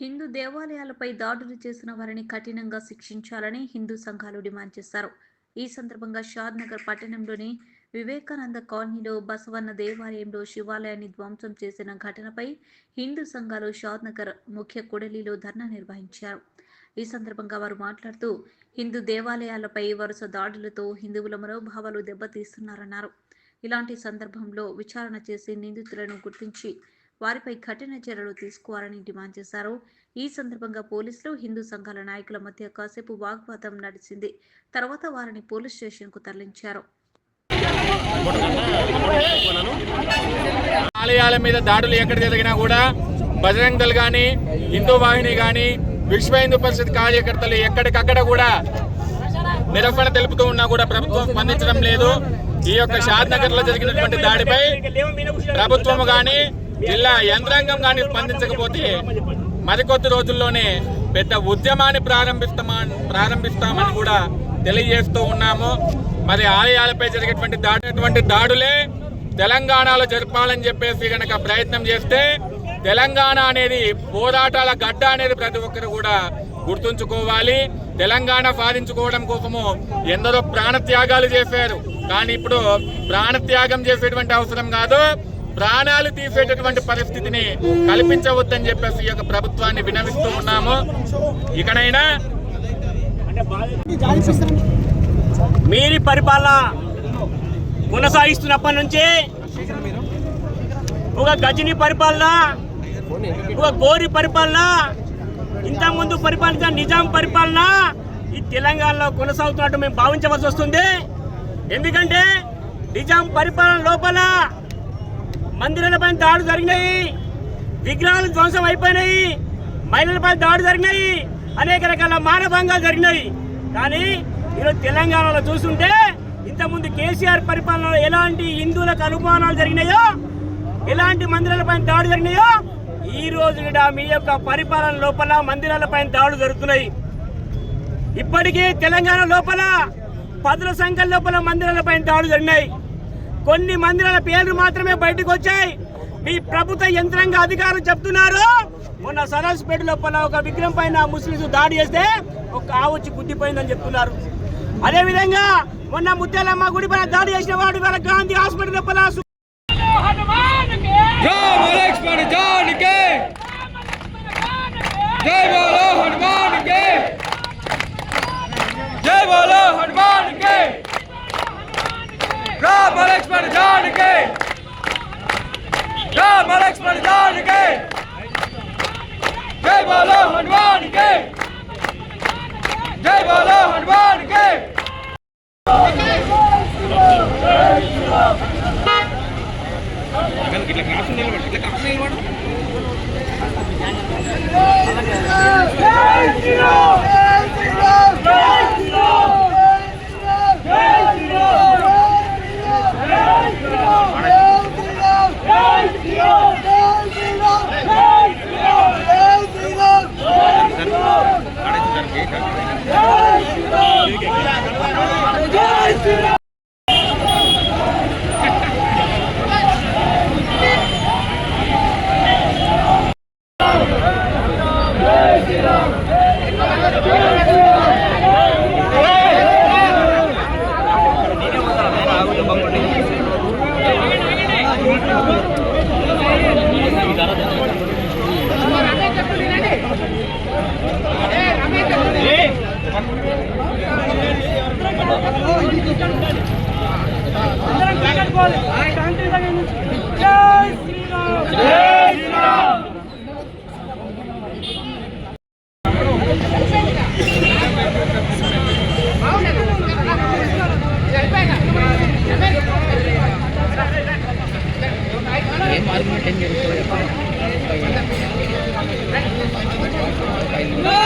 హిందూ దేవాలయాలపై దాడులు చేసిన వారిని కఠినంగా శిక్షించాలని హిందూ సంఘాలు డిమాండ్ చేశారు. ఈ సందర్భంగా షాద్ నగర్ పట్టణంలోని వివేకానంద కాలనీలో బసవన్న దేవాలయంలో శివాలయాన్ని ధ్వంసం చేసిన ఘటనపై హిందూ సంఘాలు షాద్ నగర్ ముఖ్య కూడలిలో ధర్నా నిర్వహించారు. ఈ సందర్భంగా వారు మాట్లాడుతూ హిందూ దేవాలయాలపై వరుస దాడులతో హిందువుల మనోభావాలు దెబ్బతీస్తున్నారన్నారు. ఇలాంటి సందర్భంలో విచారణ చేసి నిందితులను గుర్తించి వారిపై కఠిన చర్యలు తీసుకోవాలని డిమాండ్ చేశారు. ఈ సందర్భంగా పోలీసులు హిందూ సంఘాల నాయకుల మధ్య కాసేపు వాగ్వాదం నడిచింది. తర్వాత వారిని పోలీస్ స్టేషన్కు తరలించారు. ఆలయాల మీద దాడులు ఎక్కడ జరిగినా కూడా బజరంగ్ దళ్ కానీ హిందూ వాహిని కానీ విశ్వ హిందూ పరిషత్ కార్యకర్తలు ఎక్కడికక్కడ కూడా నిరసన తెలుపుతూ ఉన్నా కూడా ప్రభుత్వం స్పందించడం లేదు. ఈ యొక్క షాద్ నగర్లో జరిగినటువంటి దాడిపై ప్రభుత్వం కానీ జిల్లా యంత్రాంగం కానీ స్పందించకపోతే మరికొద్ది రోజుల్లోనే పెద్ద ఉద్యమాన్ని ప్రారంభిస్తామా ప్రారంభిస్తామని కూడా తెలియజేస్తూ ఉన్నాము. మరి ఆలయాలపై జరిగేటువంటి దాడినటువంటి దాడులే తెలంగాణలో జరపాలని చెప్పేసి కనుక ప్రయత్నం చేస్తే తెలంగాణ అనేది పోరాటాల గడ్డ అనేది ప్రతి ఒక్కరు కూడా గుర్తుంచుకోవాలి. తెలంగాణ సాధించుకోవడం కోసము ఎందరో ప్రాణత్యాగాలు చేశారు. కానీ ఇప్పుడు ప్రాణత్యాగం చేసేటువంటి అవసరం కాదు. ప్రాణాలు తీసేటటువంటి పరిస్థితిని కల్పించవద్దని చెప్పేసి ఈ యొక్క ప్రభుత్వాన్ని వినవిస్తూ ఉన్నాము. ఇకనైనా మీరి పరిపాలన కొనసాగిస్తున్నప్పటి నుంచి ఒక గజని పరిపాలన ఒక గోరి పరిపాలన ఇంతకుముందు పరిపాలించిన నిజాం పరిపాలన ఈ తెలంగాణలో కొనసాగుతున్నట్టు మేము భావించవలసి వస్తుంది. ఎందుకంటే నిజాం పరిపాలన లోపల మందిరాలపై దాడు జరిగినాయి. విగ్రహాలు ధ్వంసం అయిపోయినాయి. మహిళలపై దాడు జరిగినాయి. అనేక రకాల మానభంగాలు జరిగినాయి. కానీ ఈరోజు తెలంగాణలో చూస్తుంటే ఇంతకుముందు కేసీఆర్ పరిపాలనలో ఎలాంటి హిందువులకు అనుమానాలు జరిగినాయో ఎలాంటి మందిరాలపై దాడు జరిగినాయో ఈ రోజు కూడా మీ యొక్క పరిపాలన లోపల మందిరాలపై దాడులు జరుగుతున్నాయి. ఇప్పటికీ తెలంగాణ లోపల పదుల సంఖ్య లోపల మందిరాలపై దాడులు జరిగినాయి. కొన్ని మందిరాల పేర్లు మాత్రమే బయటకు వచ్చాయి. మీ ప్రభుత్వ యంత్రాంగ అధికారులు చెప్తున్నారు. మొన్న సరస్పేట లోపల ఒక విగ్రహం పైన ముస్లింస్ దాడి చేస్తే ఒక ఆవచ్చి వచ్చి గుద్దిపోయిందని చెప్తున్నారు. అదేవిధంగా మొన్న ముత్యాలమ్మ గుడి పైన దాడి చేసిన వాడు గాంధీ హాస్పిటల్ లోపల હનુમાન મહારાજ પ્રધાન કે જય બોલો હનુમાન કે Let's go! ఏం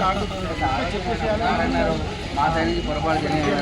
లాగుతుంది చెప్పేసి మా సైడ్ నుంచి పొరపాటు జరిగింది